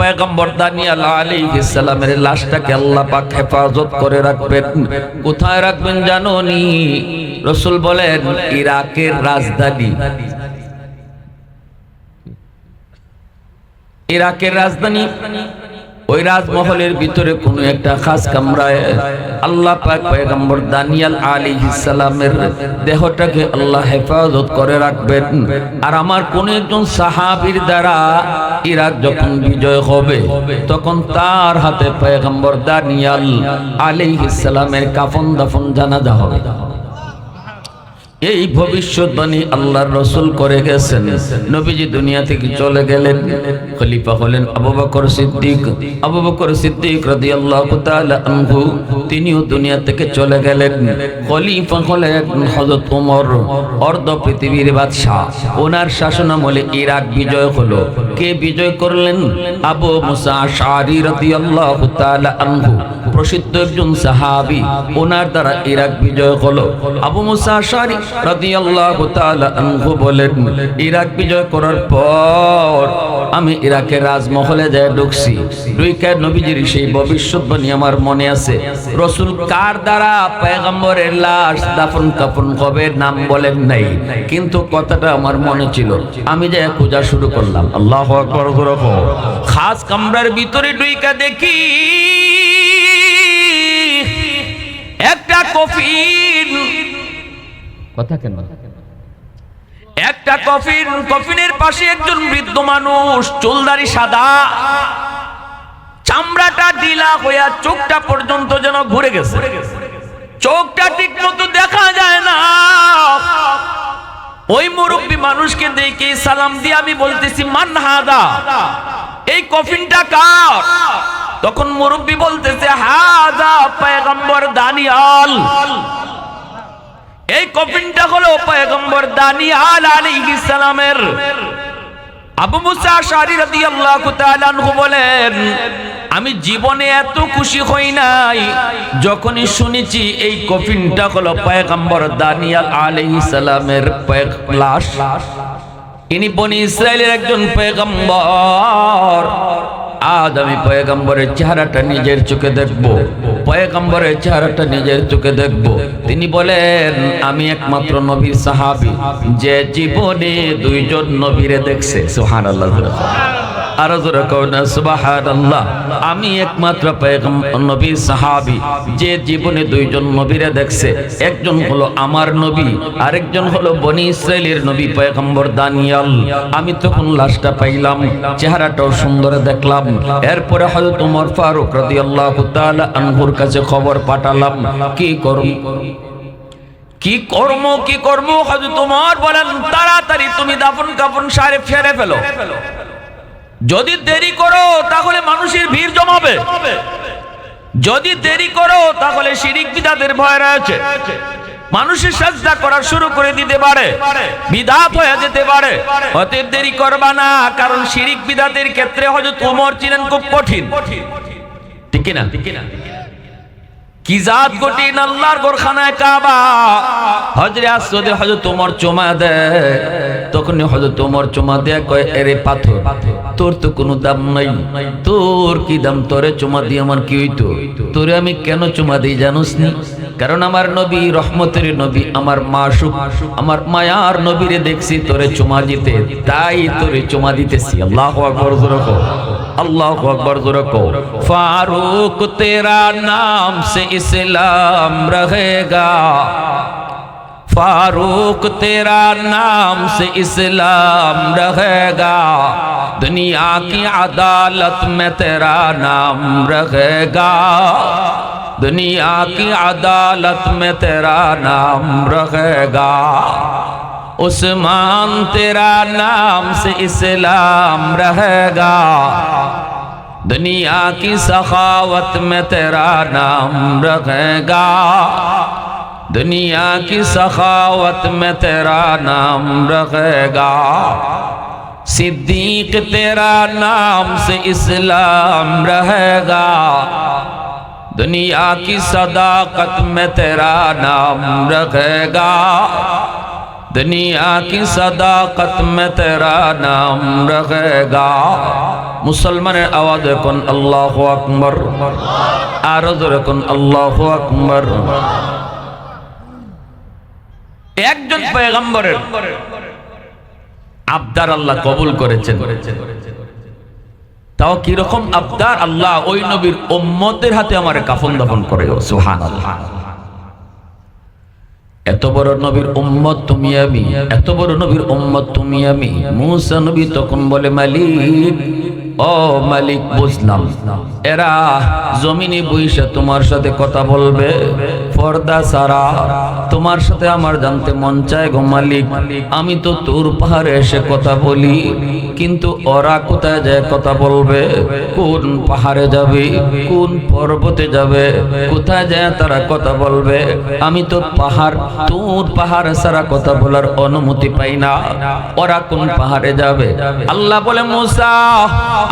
পয়গম্বর দানিয়াল আলাইহিস সালামের লাশটাকে আল্লাহ পাক হেফাজত করে রাখবেন। কোথায় রাখবেন জানো নি রসুল বলেন, ইরাকের রাজধানী। ইরাকের রাজধানী? ওই রাজমহলের ভিতরে কোনো একটা খাস কামরায় আল্লাহ পাক পয়গম্বর দানিয়াল আলাইহিস সালামের দেহটাকে আল্লাহ হেফাজত করে রাখবেন। আর আমার কোন একজন সাহাবীর দ্বারা ইরাক যখন বিজয় হবে, তখন তার হাতে পয়গম্বর দানিয়াল আলাইহিস সালামের কাফন দাফন জানাজা হবে। এই ভবিষ্যৎবাণী আল্লাহর রসুল করে গেছেন। নবীজি দুনিয়া থেকে চলে গেলেন। খলিফা হলেন আবু বকর সিদ্দিক। আবু বকর সিদ্দিক রাদিয়াল্লাহু তাআলা আনহু, তিনিও দুনিয়া থেকে চলে গেলেন। খলিফা হলেন হযরত ওমর অর্ধ পৃথিবীর বাদশা ওনার শাসনামলে ইরাক বিজয় হলো। কে বিজয় করলেন? আবু মুসা আশআরি রাদিয়াল্লাহু তাআলা আনহু। প্রসিদ্ধ একজন সাহাবী, ওনার দ্বারা ইরাক বিজয় হলো। আবু মুসা আশআরি রাদিয়াল্লাহু তাআলা আনহু বলেন, ইরাক বিজয় করার পর আমি ইরাকের রাজমহলে যায় ঢুকছি। দুইকার নবীজির সেই ভবিষ্যৎবাণী আমার মনে আছে। রসুল কার দ্বারা পয়গম্বরের লাশ দাফন কাফন কবে নাম বলেন নাই। কিন্তু কথাটা আমার মনে ছিল। আমি যে পূজা শুরু করলাম। আল্লাহ আকবর খাস কামরার ভিতরে ডুইকা দেখি একটা কফিন। কথা কেন? একটা কফিন কফিনের পাশে একজন বৃদ্ধ মানুষ চুলদারি সাদা। চামড়াটা ঢিলা হইয়া চোখটা পর্যন্ত যেন ঘুরে গেছে। চোখটা ঠিক মতো দেখা যায় না। ওই মুরব্বী মানুষকে দেখে সালাম দিয়ে আমি বলতেছি, মান হাদা, এই কফিনটা কার? তখন মুরব্বী বলতেছে, হাদা পয়গম্বর দানিয়াল। এই কফিনটা হলো পয়গম্বর দানিয়াল আলাইহিস সালামের। আবু মুসা আশআরি রাদিয়াল্লাহু তাআলা বলেন আমি জীবনে এত খুশি হই নাই, যখনই শুনেছি এই কফিনটা হলো পয়গম্বর দানিয়াল আলাইহিস সালামের লাশ ইনি বনি ইসরায়েলের একজন পয়গম্বর। আজ আমি পয়গম্বরের চেহারাটা নিজের চোখে দেখব, পয়গম্বরের চেহারাটা নিজের চোখে দেখব। তিনি বলেন, আমি একমাত্র নবীর সাহাবী, যে জীবনে দুইজন নবীরে দেখছে। সুবহানাল্লাহ। আরও জোরে কওনা সুবহানাল্লাহ। আমি একমাত্র নবীর সাহাবী, যে জীবনে দুইজন নবীরে দেখছে। একজন হলো আমার নবী, আরেকজন হলো বনি ইসরাইলের নবী পয়গম্বর দানিয়াল। আমি তখন লাশটা পাইলাম, চেহারাটাও সুন্দর দেখলাম। এরপরে হযরত ওমর ফারুক রাদিয়াল্লাহু তাআলা আনহুর কাছে খবর পাঠালাম, কি করব কি কর্ম কি কর্ম? হযরত ওমর বলেন, তাড়াতাড়ি তুমি দাফন কাফন সারে ফেরে ফেলো। যদি দেরি করো, তাহলে মানুষের ভিড় জমাবে। যদি দেরি করো, তাহলে শিরিক বিদাতের ভয় রয়েছে। মানুষের সাজদা করা শুরু করে দিতে পারে। বিদাত হয়ে যেতে পারে। অতএব দেরি করবা না, কারণ শিরিক বিদাতের ক্ষেত্রে হয়তো তোমার চিনেন খুব কঠিন। ঠিক না ঠিক না তোর কি দাম? তোরে চমা কি তোরে আমি কেন চুমা দিই জানোস নি কারণ আমার নবী রহমতের নবী, আমার মাসুক, আমার মায়ার নবীরে দেখছি তোরে চুমা দিতে। তাই তোরে চুমা দিতেছি। আল্লাহ اللہ اکبر ذرا رکھو فاروق تیرا نام سے اسلام رہے گا۔ فاروق تیرا نام سے اسلام رہے گا۔ دنیا کی عدالت میں تیرا نام رہے گا۔ دنیا کی عدالت میں تیرا نام رہے گا۔ عثمان تیرا نام سے اسلام رہے گا۔ دنیا کی سخاوت میں تیرا نام رہے گا۔ دنیا کی سخاوت میں تیرا نام رہے گا۔ صدیق تیرا نام سے اسلام رہے گا۔ دنیا کی صداقت میں تیرا نام رہے گا۔ दुनिया की सदाकत में तेरा नाम रहेगा মুসলমানের আওয়াজ এখন আল্লাহ আকবর আরো জোরে এখন আল্লাহ আকবর একজন পয়গম্বরের আবদার আল্লাহ কবুল করেছেন তাও কিরকম আবদার আল্লাহ ওই নবীর উম্মতের হাতে আমার কাফন দাফন করে সুহান এত বড় নবীর উম্মত তুমি আমি, এত বড় নবীর উম্মত তুমি আমি। মুসা নবী তখন বলে, মালিক, ও মালিক, বুঝলাম। এরা জমিনে বইসা তোমার সাথে কথা বলবে। পর্দা সারা, তোমার সাথে আমার জানতে মন চায় গো মালিক। আমি তো তোর পাহাড়ে এসে কথা বলি, কিন্তু ওরা কোথায় যায় কথা বলবে? কোন পাহাড়ে যাবে? কোন পর্বতে যাবে? কোথায় যায় তারা কথা বলবে? আমি তো পাহাড় তোর পাহাড়ে সারা কথা বলার অনুমতি পাই না। ওরা কোন পাহাড়ে যাবে? আল্লাহ বলে, মুসা,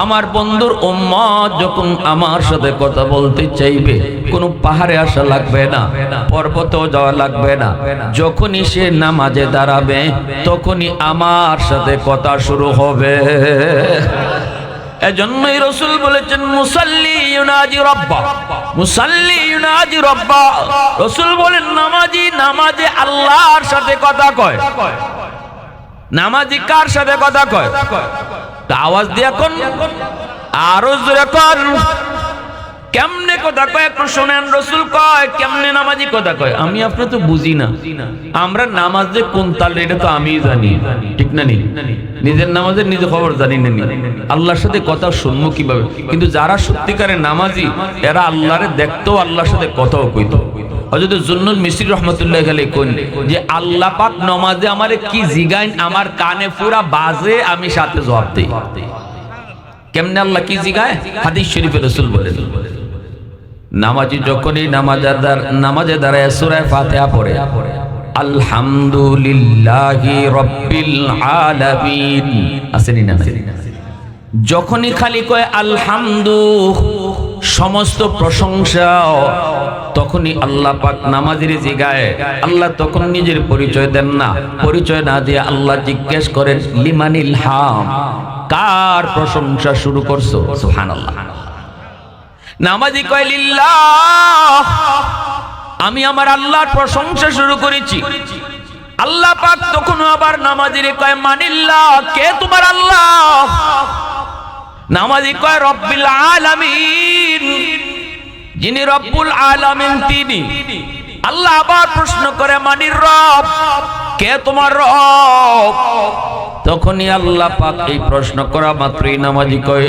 আমার বন্ধুর উম্মত যখন আমার সাথে কথা বলতে চাইবে, কোন পাহাড়ে আসা লাগবে না, পর্বতেও যাওয়া লাগবে না। যখনই সে নামাজে দাঁড়াবে, তখনই আমার সাথে কথা শুরু হবে। এজন্যই রসুল বলেছেন, মুসাল্লি ইউনাজি রব্বা, মুসাল্লি ইউনাজি রব্বা। রসুল বলেন, নামাজি, নামাজে আল্লাহর সাথে কথা কয়। নামাজি কার সাথে কথা কয়? আওয়াজ দিয়ে কোন? আরও জোরে কর। কেমনে কথা কয়? একটু শোনেন, রসুল কয়, কেমনে নামাজি কথা কয়? আমি আপনি তো বুঝি না। আমরা নামাজ যে কোন তাল, এটা তো আমি জানি। ঠিক না নি? নিজের নামাজের নিজে খবর জানি না আল্লাহর সাথে কথা শুনব কীভাবে? কিন্তু যারা সত্যিকারের নামাজি, এরা আল্লাহরে দেখতো আল্লাহর সাথে কথাও কইতো। হযরত জুন্নুল মিস্ত্রি রহমতুল্লাহ আলাইহি কোন? যে আল্লাহ পাক নমাজে আমারে কি জিগাইন, আমার কানে পুরা বাজে, আমি সাথে জবাব দেই। কেমনে আল্লাহ কি জিগায়? হাদিস শরীফে রাসূল বলেন। নামাজি যখনই নামাজাদার নামাজে দাঁড়ায় সূরা ফাতিহা পড়ে, আলহামদুলিল্লাহি রাব্বিল আলামিন। আসেনি না যখনই খালি কয় আলহামদু, সমস্ত প্রশংসা তখনই আল্লাহ পাক নামাজের জিগায় আল্লাহ তখন নিজের পরিচয় দেন না। পরিচয় না দিয়ে আল্লাহ জিজ্ঞেস করেন, লিমানিল হাম, কার প্রশংসা শুরু করছ? সুবহানাল্লাহ। নামাজি কয়, লিল্লাহ, আমি আমার আল্লাহর প্রশংসা শুরু করেছি। আল্লাহ পাক তখন আবার নামাজিরে কয়, মানিল্লাহ, কে তোমার আল্লাহ? নামাজি কয়, রব্বিল আলামিন। যিনি রব্বুল আলামিন তিনি। আল্লাহ আবার প্রশ্ন করে, মানির রব, কে তোমার রব? তখনই আল্লাহ পাক এই প্রশ্ন করা মাত্রই নামাজি কয়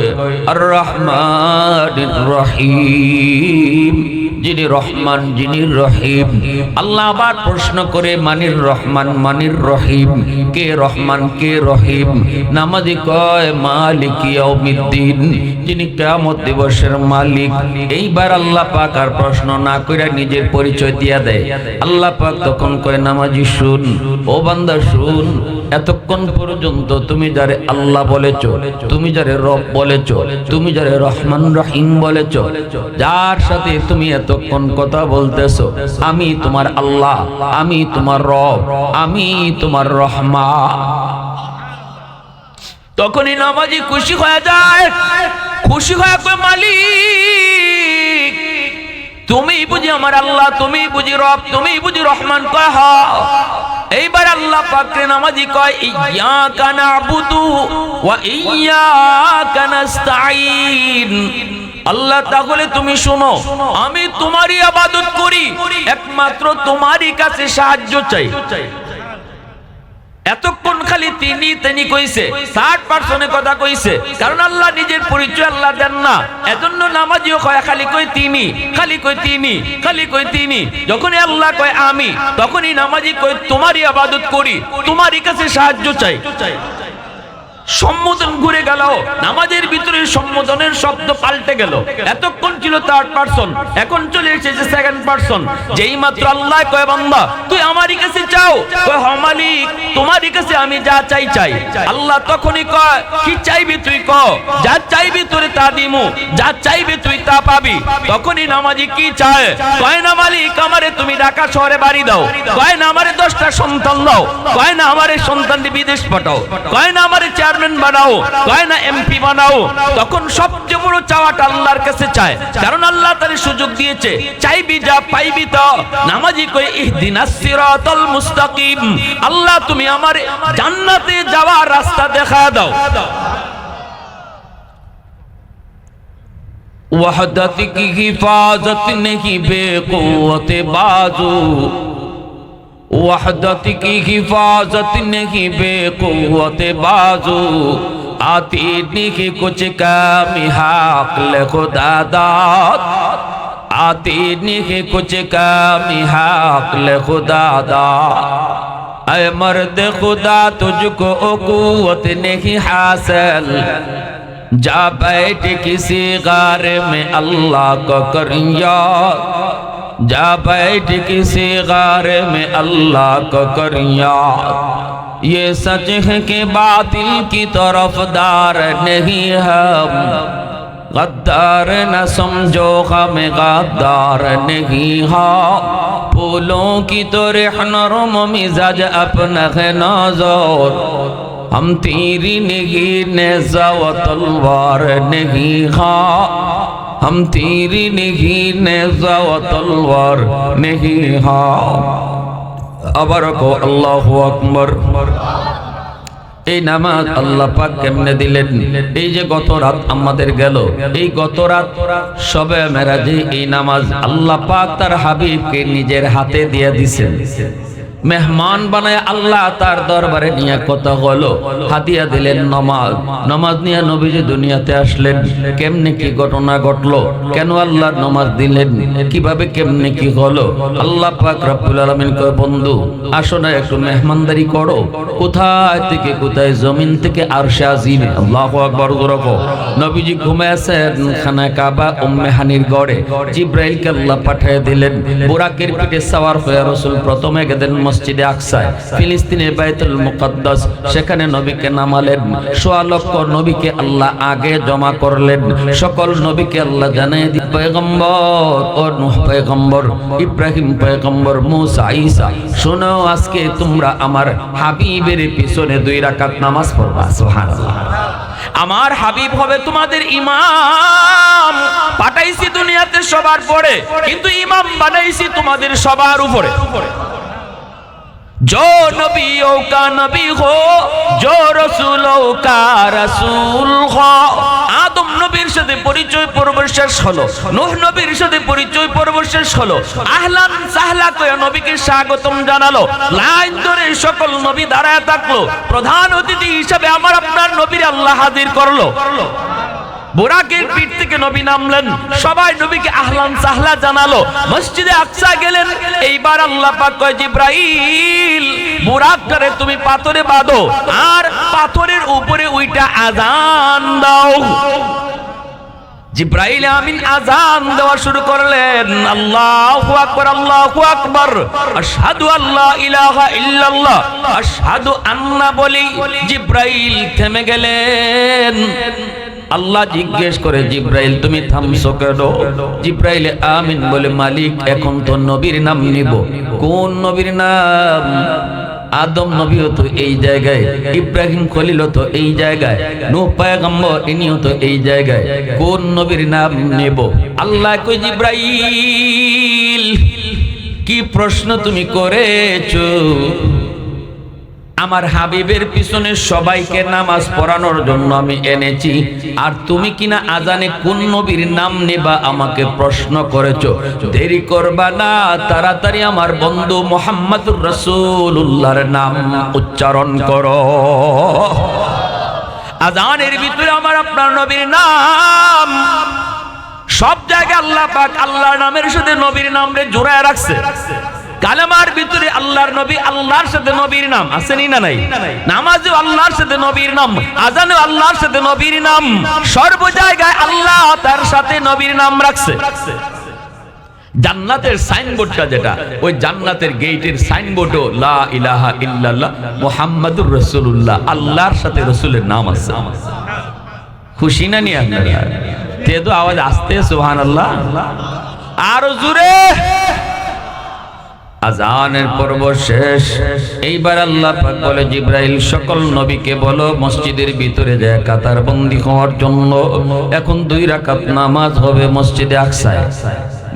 আর রহমান রহিম। যিনি রহমান, যিনি রহিম। আল্লাহ আবার প্রশ্ন করে, মানির রহমান, মানির রহিম। কে রহমান, কে রহিম? নামাজি কয়, মালিক ইয়াউমিদ্দিন। যিনি কিয়ামত দিবসের মালিক। এইবার আল্লাহ পাক আর প্রশ্ন না কইরা নিজের পরিচয় দিয়া দেয়। আল্লাহ পাক তখন কয়, নামাজি শুন, ও বান্দা শুন, এতক্ষণ পর্যন্ত তুমি যারে আল্লাহ বলেছ, তুমি যারে রব বলেছ, তুমি যারে রহমান রহিম বলেছ, যার সাথে তুমি এতক্ষণ কথা বলতেছো, আমি তোমার আল্লাহ, আমি তোমার রব, আমি তোমার রহমান তখনই নামাজি খুশি হয়ে যায়, খুশি হয়ে মালিক, তুমি বুঝি আমার আল্লাহ, তুমি বুঝি রব, তুমি বুঝি রহমান, কয় এইবার আল্লাহ পাকরে নামাজি কয় ইয়াকা নাবুদু ওয়া ইয়াকা নাস্তাঈন। আল্লাহ, তাহলে তুমি শোনো, আমি তোমারই আবাদত করি, একমাত্র তোমারই কাছে সাহায্য চাই। এতক্ষণ খালি তিনি তিনি কইছে, ষাট পার্সনে কথা কইছে, কারণ আল্লাহ নিজের পরিচয় আল্লাহ দেন না। এজন্য নামাজিও কয়, খালি কই তিনি, খালি কই তিনি, খালি কই তিনি। যখনই আল্লাহ কয় আমি, তখনই নামাজি কই তোমারই আবাদত করি, তোমারই কাছে সাহায্য চাই। সম্বোধন ঘুরে গেল। নামাজের ভিতরে সম্বোধনের শব্দ পাল্টে গেল। এতক্ষণ ছিল থার্ড পারসন এখন চলে এসেছে সেকেন্ড পারসন যেই মাত্র আল্লাহ কয়, বান্দা, তুই আমারই কাছে চাও? কয় হ মালিক, তোমারই কাছে আমি যা চাই চাই। আল্লাহ তখনই কয়, কি চাইবি তুই ক? যা চাইবি তোরে তা দিমু, যা চাইবি তুই তা পাবি। তখনই নামাজি কি চায়? কয় না মালিক, আমারে তুমি ঢাকা শহরে বাড়ি দাও। কয় না, আমারে দশটা সন্তান দাও। কয় না, আমারে সন্তানটি বিদেশ পাঠাও। কয় না, আমারে চেয়ারম্যান বানাও কয় না এমপি বানাও, তখন সবচেয়ে বড় চাওয়াটা আল্লাহর কাছে চায়। কারণ আল্লাহ তার সুযোগ দিয়েছে, চাইবি যা, পাইবি তো। নামাজি কই ইহদিনাস সিরাতাল মুস্তাকিম। আল্লাহ, তুমি আমার জান্নাতে যাওয়ার রাস্তা দেখা দাও। وحدت کی حفاظت نہیں بے قوت بازو وحدت کی حفاظت نہیں، بے قوت بازو۔ آتی نہیں، کچھ کمی حاقل خدا داد۔ آتی نہیں، کچھ کمی حاقل خدا داد۔ اے مرد خدا، تجھ کو قوت نہیں حاصل۔ جا بیٹھ کسی غار میں، اللہ کو کر یاد۔ جا بیٹھ کسی غار میں اللہ کو کر یاد یہ سچ ہے کہ باطل کی طرف دار نہیں ہے غدار نہ سمجھو غم غدار نہیں ہاں۔ پھولوں کی تو رحن رم مزاج اپنا ہے نازور۔ ہم تیری نگیر نے زو تلوار نہیں ہاں۔ ہم تیری نہیں نیزہ و تلوار نہیں ہاں ابر کو اللہ এই নামাজ আল্লাহ পাক কেমনে দিলেন? এই যে গত রাত আমাদের গেল, এই গত রাত সবে মেরাজে এই নামাজ আল্লাহ পাক তার হাবিবকে নিজের হাতে দিয়ে দিছেন। মেহমান বানায় আল্লাহ তার দরবারে নিয়ে কথা হলো। হাতিয়া দিলেন নমাজ। নমাজ নিয়ে নবীজি দুনিয়াতে আসলেন। কেমনে কি ঘটনা ঘটলো? কেন আল্লাহ নমাজ দিলেন? কীভাবে কেমনে কি হলো? আল্লাহ পাক রব্বুল আলামিন কয়, বন্ধু, আসো না একটু মেহমানদারি করো। কোথায় থেকে, কোথায় জমিন থেকে আরশে আজিমে? আল্লাহু আকবার গরকো নবীজি ঘুমায় আছেন খানা কাবা, উম্মে হানির গড়ে। জিব্রাইলকে আল্লাহ পাঠিয়ে দিলেন। বুরাকের পিঠে সাওয়ার হয়ে রাসূল প্রথমে গেলেন মসজিদে আকসায়। ফিলিস্তিনের বাইতুল মুকদ্দাস, সেখানে নবীকে নামালেন। সোয়া লক্ষ নবীকে আল্লাহ আগে জমা করলেন। সকল নবীকে আল্লাহ জানাই দি পয়গম্বর, ও নূহ পয়গম্বর, ইব্রাহিম পয়গম্বর, মুসা, ঈসা, শোনো আজকে তোমরা আমার হাবিবের পিছনে দুই রাকাত নামাজ পড়বা। সুবহানাল্লাহ। আমার হাবিব হবে তোমাদের ইমাম। পাঠাইছি দুনিয়াতে সবার পরে, কিন্তু ইমাম বানাইছি তোমাদের সবার উপরে। जो नबियों का नबी हो जो रसूलों का रसूल हो আদম নবীর সাথে পরিচয় পর্ব শেষ হলো নূহ নবীর সাথে পরিচয় পর্ব শেষ হলো আহলান সাহলা কয়ে নবীকে স্বাগতম জানালো লাইন ধরে সকল নবী দাঁড়ায় থাকলো প্রধান অতিথি হিসাবে আমার আপনার নবীর আল্লাহ হাজির করলো বোরাকের পিঠ থেকে নবী নামলেন। সবাই নবীকে আহলান সাহলা জানালো। মসজিদে আকসা গেলেন। এইবার আল্লাহ পাক কয়, জিব্রাইল, বোরাকটারে তুমি পাথরে বাঁধো। আর পাথরের উপরে ওইটা আজান দাও। জিব্রাইল আমিন আজান দেওয়া শুরু করলেন। আল্লাহু আকবার আল্লাহু আকবার। আশহাদু আল্লাহ ইলাহা ইল্লাল্লাহ। আশহাদু আন্না বলি, জিব্রাইল থেমে গেলেন। আল্লাহ জিজ্ঞেস করে, জিব্রাইল, তুমি থামছো কেন? জিব্রাইল, আমিন বলে, মালিক, এখন তো নবীর নাম নিব। কোন নবীর নাম? আদম নবীও তো এই জায়গায়। ইব্রাহিম খলিল তো এই জায়গায়। নূহ পয়গম্বর, ইনিও তো এই জায়গায়। কোন নবীর নাম নেব? আল্লাহ কই জিব্রাইল, কি প্রশ্ন তুমি করেছ? আমার হাবিবের পিছনে সবাইকে নামাজ পড়ানোর জন্য আমি এনেছি। আর তুমি কিনা আজানে কোন নবীর নাম নেবা আমাকে প্রশ্ন করেছ। দেরি করবা না, তাড়াতাড়ি আমার বন্ধু মোহাম্মদুর রসুল্লাহর নাম উচ্চারণ করো। আজানের ভিতরে আমার আপনার নবীর নাম। সব জায়গায় আল্লাহ পাক আল্লাহর নামের সাথে নবীর নাম রে জোড়ায় রাখছে। কালেমার ভিতরে আল্লাহর নবী, আল্লাহর সাথে নবীর নাম। আসেনি না নাই? নামাজে আল্লাহর সাথে নবীর নাম আজানে আল্লাহর সাথে নবীর নাম। সর্ব জায়গায় আল্লাহ তার সাথে নবীর নাম রাখছে। জান্নাতের সাইনবোর্ডটা যেটা, ওই জান্নাতের গেটের সাইনবোর্ডও লা ইলাহা ইল্লাল্লাহ মুহাম্মাদুর রাসূলুল্লাহ, আল্লাহর সাথে রাসূলের নাম আছে। খুশি না নি আপনারা? তে তো আওয়াজ আসতে সুবহানাল্লাহ। আরও জোরে! আজানের পর্ব শেষ। এইবার আল্লাহ পাক বলে, জিব্রাইল, সকল নবীকে বলো, মসজিদের ভিতরে যায় কাতার বন্দী হওয়ার জন্য। এখন দুই রাকাত নামাজ হবে মসজিদে আকসায়।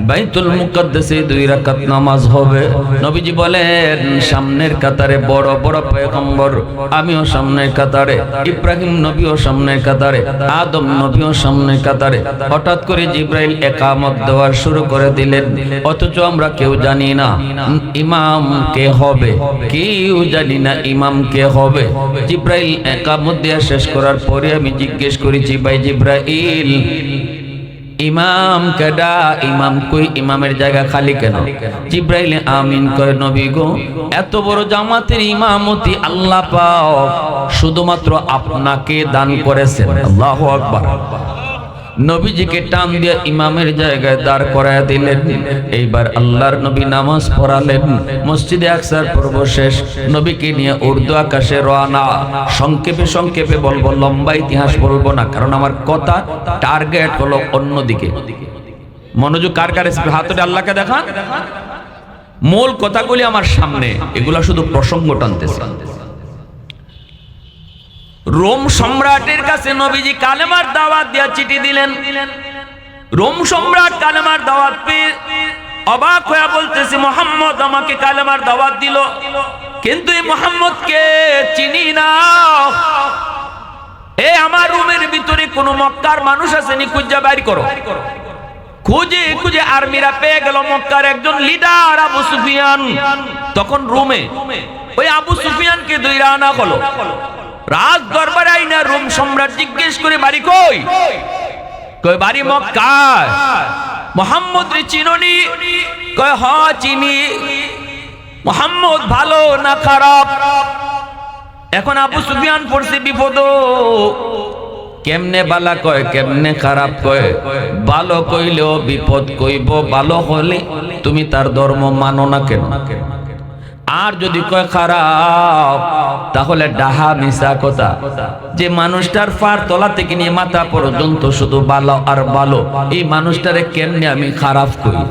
বাইতুল মুকদ্দাসে দুই রাকাত নামাজ হবে। নবীজি বলেন, সামনের কাতারে বড় বড় পয়গম্বর, আমিও সামনের কাতারে, ইব্রাহিম নবীও সামনের কাতারে, আদম নবীও সামনের কাতারে। হঠাৎ করে জিব্রাইল একামত দেওয়া শুরু করে দিলেন। অথচ আমরা কেউ জানি না, ইমাম কে হবে? কেউ জানি না ইমাম কে হবে। জিব্রাইল একামত দেওয়া শেষ করার পরে আমি জিজ্ঞেস করেছি, ভাই জিব্রাইল ইমাম কেডা ইমাম কই, ইমামের জায়গা খালি কেন? জিব্রাইল আমিন কয়, নবী গো, এত বড় জামাতের ইমামতি আল্লাহ পাও শুধুমাত্র আপনাকে দান করেছেন। আল্লাহু আকবার। নবীজিকে টান দিয়ে ইমামের জায়গায় দাঁড় করায় দিলেন। এইবার আল্লাহর নবী নামাজ পড়ালেন। মসজিদে আকসার পর্ব শেষ। নবীকে নিয়ে উর্দু আকাশে রওনা। সংক্ষেপে সংক্ষেপে বলব, লম্বা ইতিহাস বলব না, কারণ আমার কথা, টার্গেট হলো অন্যদিকে। মনোযোগ কার কার হাতটা আল্লাহকে দেখান। মূল কথাগুলি আমার সামনে, এগুলা শুধু প্রসঙ্গ টানতেছে। রোম সম্রাটের কাছে নবীজি কালেমার দাওয়াত দিয়া চিঠি দিলেন। রোম সম্রাট কালেমার দাওয়াত পেয়ে অবাক হয়ে বলতেছে, মোহাম্মদ আমাকে কালেমার দাওয়াত দিল। কিন্তু এই মোহাম্মদকে চিনি না। এ আমার রুমের ভিতরে কোন মক্কার মানুষ আছে নি খুঁজা বাইর করো। খুঁজে খুঁজে আর্মিরা পেয়ে গেল মক্কার একজন লিডার আবু সুফিয়ান। তখন রুমে ওই আবু সুফিয়ানকে দুই রানা হলো। রাজ দরবারে আইনা রোম সম্রাট জিজ্ঞেস করে, বাড়ি কই? কই বাড়ি মক্কায়। মোহাম্মদ রে চিননি। কয় হ চিনি। মোহাম্মদ, ভালো না খারাপ? এখন আবু সুফিয়ান পড়ছে বিপদ। কেমনে বালা কয়, কেমনে খারাপ কয়? ভালো কইলেও বিপদ কইব, ভালো হলে তুমি তার ধর্ম মানো না কেন? আর যদি কয় খারাপ, তাহলে ডাহা মিশা কথা। যে মানুষটার ফার তলা থেকে নিয়ে মাথা পর্যন্ত শুধু ভালো আর ভালো এই মানুষটারে কেমনে আমি খারাপ করি?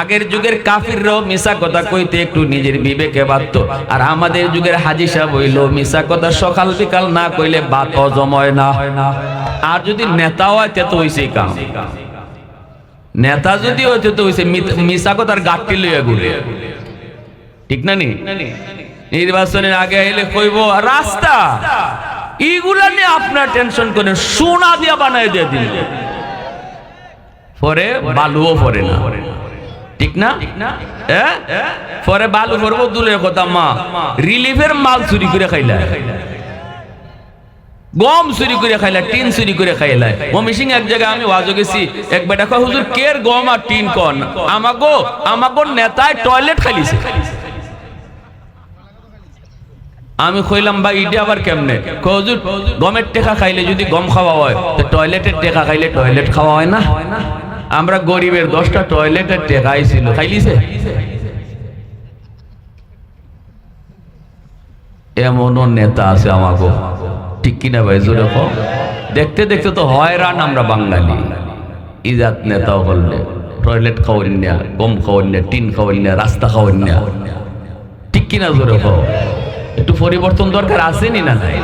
আগের যুগের কাফিররাও মিশা কথা কইতে একটু নিজের বিবেকে বাধ্য। আর আমাদের যুগের হাজি সাহেব হইল মিশা কথা সকাল বিকাল না কইলে বাত জময় না। আর যদি নেতা হয় তে তো হইছে কাম। নেতা যদি হইতে তো হইছে মিশা কথার গাঠটি লইয়া ঘুরে। ঠিক না নি? নির্বাচনের আগে এলে কইব, রাস্তা এইগুলা নিয়ে আপনার টেনশন করেন সোনা দিয়া বানাই দিয়ে দিন। পরে বালুও পরে না। ঠিক না? পরে বালু পরবো দূরের কথা, মা। রিলিফের মাল চুরি করে খাইলা। গম চুরি করে খাইলা, টিন চুরি করে খাইলা। মমিসিং এক জায়গায় আমি ওয়াজো গেছি, এক বেটা কয়, হুজুর, কের গম আর টিন কন? আমাগো আমাগো নেতায় টয়লেট খাইলিছে। আমি কইলাম, ভাই ইটা আবার কেমনে? কজুর গমের টেকা খাইলে যদি গম খাওয়া হয়, তো টয়লেটের টেকা খাইলে টয়লেট খাওয়া হয় না? আমরা গরিবের দশটা টয়লেটের টেকা আইছিল, খাইলিছে? এমনও নেতা আছে আমাকে ঠিক কিনা ভাই, জোরে দেখতে দেখতে তো হয়রান আমরা বাঙালি। ইজাত নেতাও করলে, টয়লেট খাওয়ার না গম খাওয়ার না টিন খাওয়ার না রাস্তা খাওয়ার না ঠিক কিনা জোরে কো একটু পরিবর্তন দরকার আসেনি না নাই?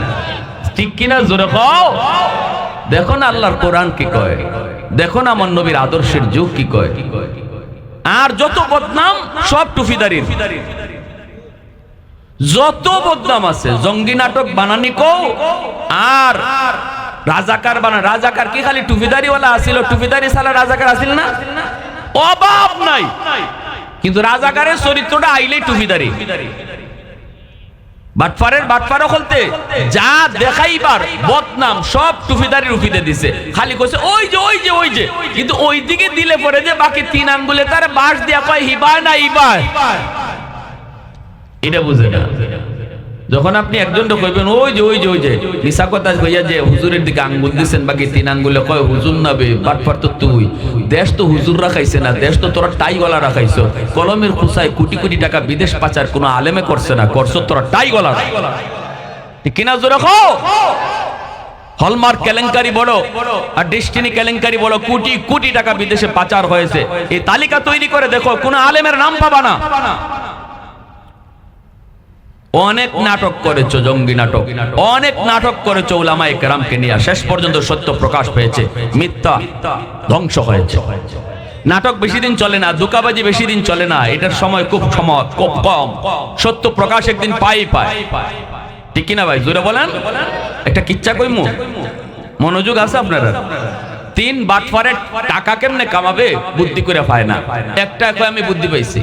ঠিক কিনা জোরে কও? দেখো না আল্লাহর কোরআন কি কয়? দেখো না আমার নবীর আদর্শের যুগ কি কয়? আর যত বদনাম, সব টুফিদারির যত বদনাম আছে, জঙ্গি নাটক বানানি কও, আর রাজাকার বানা, রাজাকার কি খালি টুফিদারিওয়ালা আসিল টুফিদারি সালা রাজাকার আসিল না? অভাব নাই। কিন্তু রাজাকারের চরিত্রটা আইলেই টুফিদারি বাটফারের বাটফারও খুলতে। যা দেখাইবার, বদনাম সব টুফিদারি রুফিতে দিছে। খালি কইছে, ওই যে ওই যে ওই যে। কিন্তু ওই দিলে পরে যে বাকি তিন আঙ্গুলে তার বাস দিয়া কয়, হিবায় না ইবায় এটা বুঝে না। যখন আপনি একজন কইবেন ওই যে ওই যে ওই যে মিশা কথা কইয়া যে হুজুরের দিকে আঙ্গুল দিছেন, বাকি তিন আঙ্গুলে কয়, হুজুর নাবে বাটফার তো তুই। দেশ তো হুজুর রাখাইছে না, দেশ তো তোরা টাইওয়ালা রাখাইছো কলমের খুসায় কোটি কোটি টাকা বিদেশ পাচার কোনো আলেমে করছে না, করছ তোরা টাইওয়ালা কিনা জোরে খো হলমার্ক কেলেঙ্কারি বড় আর ডেস্টিনি কেলেঙ্কারি বড় কোটি কোটি টাকা বিদেশে পাচার হয়েছে। এই তালিকা তৈরি করে দেখো, কোন আলেমের নাম পাবা না। অনেক নাটক করেছ, জঙ্গি নাটক। অনেক নাটক করেছ উলামা একরামকে নিয়ে। শেষ পর্যন্ত সত্য প্রকাশ পেয়েছে, মিথ্যা ধ্বংস হয়েছে। নাটক বেশি দিন চলে না দুকাবাজি বেশি দিন চলে না, এটার সময় খুব সময়, খুব কম। সত্য প্রকাশ একদিন পাই পায় ঠিক কিনা ভাই? জোরে বলেন। একটা কিচ্ছা কইমু? মনোযোগ আছে আপনারা? তিন বাটফারের টাকা কেমনে কামাবে? বুদ্ধি করে পায় না। একটা কয় আমি বুদ্ধি পাইছি।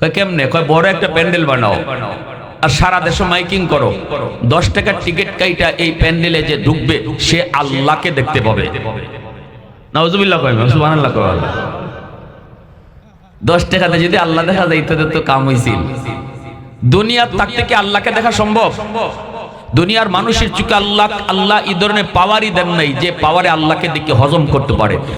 কয় কেমনে? কয় বড় একটা প্যান্ডেল বানাও। আর সারা দেশে মাইকিং করো। দশ টাকার টিকিট কাইটা এই প্যান্ডেলে যে ঢুকবে, সে আল্লাহকে দেখতে পাবে। দশ টাকাতে যদি আল্লাহ দেখা যাইতো তো কাম হইছিল। দুনিয়ার থাকতে কি আল্লাহকে দেখা সম্ভব। দুনিয়ার মানুষের চুকে আল্লাহ আল্লাহ এই ধরনের পাওয়ারই দেন নাই, যে পাওয়ারে আল্লাহকে দেখে হজম করতে পারে।